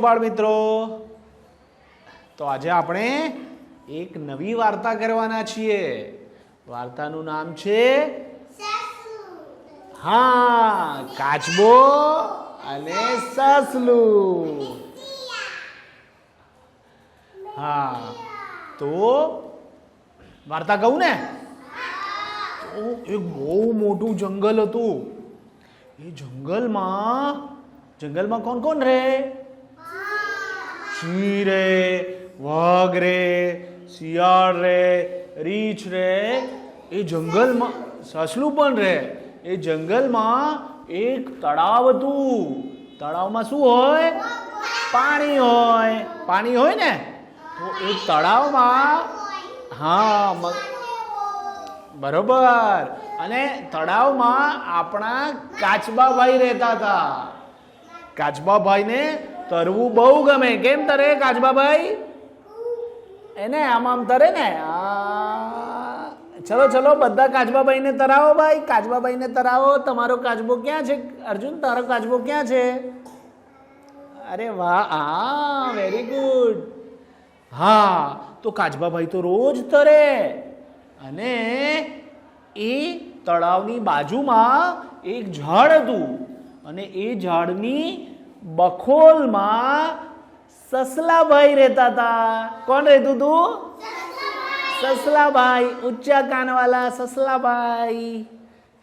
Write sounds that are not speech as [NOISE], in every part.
બાળ મિત્રો તો આજે આપણે એક નવી વાર્તા કરવાના છીએ. વાર્તાનું નામ છે હા કાચબો અને સાસલું. હા તો વાર્તા કહું ને? એક બહુ મોટું જંગલ હતું. એ જંગલમાં જંગલમાં કોણ કોણ રહે? સિંહ રે વાઘ રે શિયાળ રે રીંછ રે એ જંગલમાં સસલું પણ રહે. એ જંગલમાં એક તળાવ હતું. તળાવમાં શું હોય? પાણી હોય. પાણી હોય ને? તો એ તળાવમાં હા બરોબર. અને તળાવમાં આપણા કાચબાભાઈ રહેતા હતા. કાચબાભાઈને તરવું બહુ ગમે. કેમ તરે કાચબાભાઈ એને આમ આમ તરે ને. ચલો ચલો, બધા કાચબાભાઈને તરાવો ભાઈ. કાચબાભાઈને તરાવો. તમારો કાચબો ક્યાં છે? અર્જુન, તારો કાચબો ક્યાં છે? અરે વાહ, આ વેરી ગુડ હા, તો કાચબાભાઈ તો રોજ તરે. અને એ તળાવની બાજુમાં એક ઝાડ હતું. અને એ ઝાડની બખોલમાં સસલાભાઈ રહેતા હતા. કોણ રહેતું તું સસલાભાઈ, ઊંચા કાનવાલા સસલાભાઈ.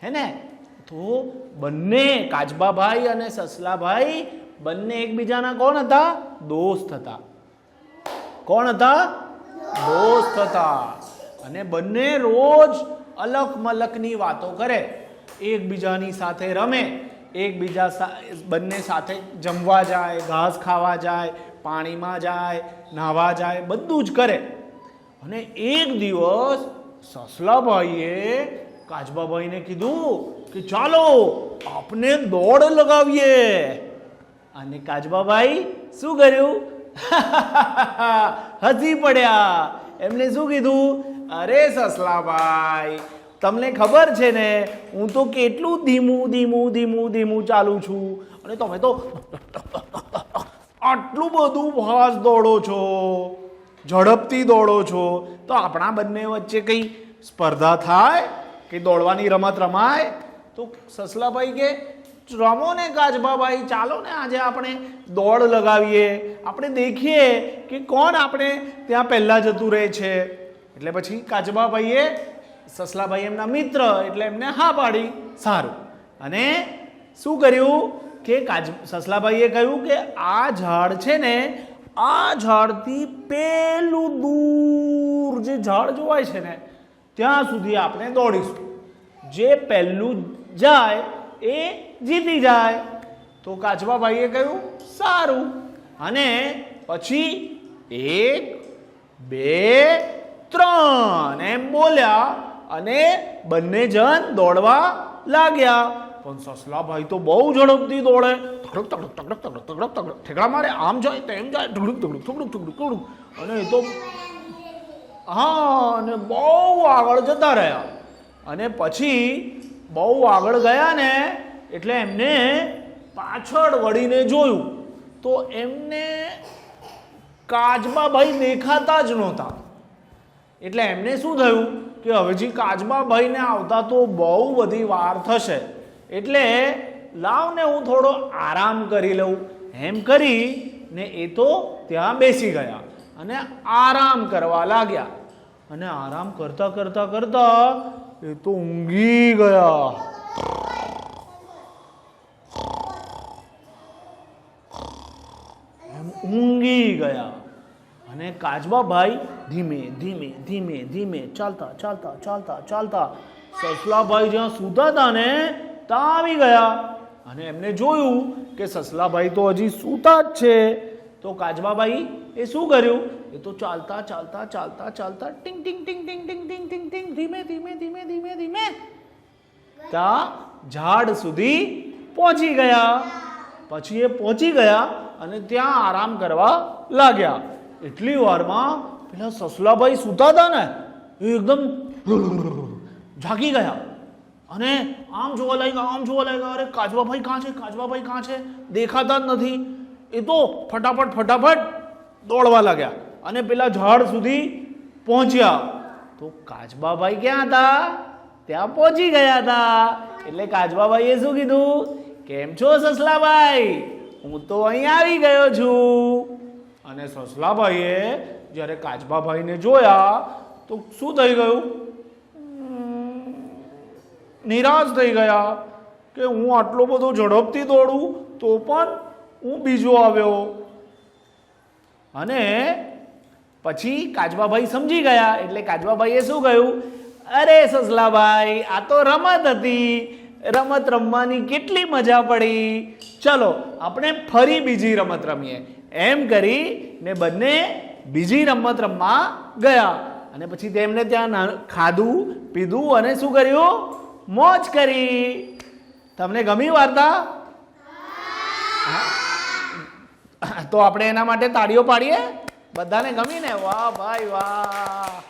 હે ને? તો બંને કાચબાભાઈ અને સસલાભાઈ બંને એકબીજાના કોણ હતા? દોસ્ત હતા. કોણ હતા? દોસ્ત હતા. અને બંને રોજ અલક મલકની વાતો કરે. એકબીજાની સાથે રમે. એકબીજા બંને સાથે જમવા જાય, ઘાસ ખાવા જાય, પાણીમાં જાય, નાહવા જાય, બધું જ કરે. અને એક દિવસ સસલાભાઈએ કાચબાભાઈને કીધું કે ચાલો, આપને દોડ લગાવીએ. અને કાચબાભાઈ શું કર્યું? [LAUGHS] હસી પડ્યા. એમને શું કીધું? અરે સસલાભાઈ તમને ખબર છે ને, હું તો કેટલું ધીમું ધીમું ધીમું ધીમું ચાલું છું. અને તમે તો આટલું બધું ફાસ્ટ દોડો છો, ઝડપથી દોડો છો, તો આપણા બંને વચ્ચે કંઈ સ્પર્ધા થાય? કે દોડવાની રમત રમાય? તો સસલાભાઈ કે, રમો ને કાચબાભાઈ ચાલો ને આજે આપણે દોડ લગાવીએ. આપણે દેખીએ કે કોણ આપણે ત્યાં પહેલાં જતું રહે છે. એટલે પછી કાચબાભાઈએ સસલાભાઈ એમના મિત્ર એટલે એમને હા પાડી. સારું. અને શું કર્યું? કે કાચ સસલાભાઈએ કહ્યું કે આ ઝાડ છે ને, આ ઝાડથી પેલું દૂર જે ઝાડ જોવાય છે ને, ત્યાં સુધી આપણે દોડીશું. જે પહેલું જાય એ જીતી જાય. તો કાચબાભાઈએ કહ્યું, સારું. અને પછી એક, બે, ત્રણ એમ બોલ્યા. અને બંને જણ દોડવા લાગ્યા. પણ સસલાભાઈ તો બહુ ઝડપથી દોડે. તગડક તગડક તગડક તગડક તગડક તગડક ઠેકડા મારે આમ જાય તેમ જાય. ઢુકડુક ઢુકડુક ઠુકડુક ઠુકડુક ઠુકડુક અને એ તો હા, અને બહુ આગળ જતા રહ્યા. અને પછી બહુ આગળ ગયા ને, એટલે એમને પાછળ વળીને જોયું. તો એમને કાચબાભાઈ દેખાતા જ નહોતા. એટલે એમને શું થયું? કે હવેજી કાચબાભાઈને આવતા તો બહુ બધી વાર થશે. એટલે લાવ ને હું થોડો આરામ કરી લઉં. એમ કરી ને એ તો ત્યાં બેસી ગયા અને આરામ કરવા લાગ્યા. અને આરામ કરતા કરતા કરતા એ તો ઊંઘી ગયા. ઊંઘી ગયા. અને કાજબાભાઈ ધીમે ધીમે ધીમે ધીમે, ચાલતા ચાલતા ચાલતા ચાલતા સસલાભાઈ જ્યાં સૂતા હતા ને ત્યાં આવી ગયા. અને એમને જોયું કે સસલાભાઈ તો હજી સૂતા જ છે. તો કાજબાભાઈ એ શું કર્યું? એ તો ચાલતા ચાલતા ચાલતા ચાલતા ટિંગ ટિંગ ટિંગ ટિંગ ટિંગ ટિંગ ટિંગ ટિંગ, ધીમે ધીમે ધીમે ધીમે ધીમે ત્યાં ઝાડ સુધી પહોંચી ગયા. પછી એ પહોંચી ગયા અને ત્યાં આરામ કરવા લાગ્યા. એટલી વારમાં પેલા સસલાભાઈ સૂતા હતા ને, એ એકદમ જાગી ગયા. અને આમ જોવા લાગ્યા, આમ જોવા લાગ્યા, અરે કાચબાભાઈ કાં છે કાચબાભાઈ કાં છે? દેખાતા જ નથી. એ તો ફટાફટ ફટાફટ દોડવા લાગ્યા. અને પેલા ઝાડ સુધી પહોંચ્યા. તો કાચબાભાઈ ક્યાં હતા? ત્યાં પહોંચી ગયા હતા. એટલે કાચબાભાઈએ શું કીધું? કેમ છો સસલાભાઈ? હું તો અહીં આવી ગયો છું. અને સસલાભાઈએ જ્યારે કાચબાભાઈને જોયા, તો શું થઈ ગયું? નિરાશ થઈ ગયા કે હું આટલો બધો ઝડપથી દોડું, તો પણ હું બીજો આવ્યો. અને પછી કાચબાભાઈ સમજી ગયા, એટલે કાચબાભાઈએ શું કહ્યું? અરે સસલાભાઈ, આ તો રમત હતી. રમત રમવાની કેટલી મજા પડી. ચલો, આપણે ફરી બીજી રમત રમીએ. એમ કરી ને બંને બીજી રમત રમવા ગયા. અને પછી તેમને ત્યાં ખાધું, પીધું અને શું કર્યું? મોજ કરી. તમને ગમી વાર્તા? તો આપણે એના માટે તાળીઓ પાડીએ? બધાને ગમીને? વાહ, ભાઈ, વાહ.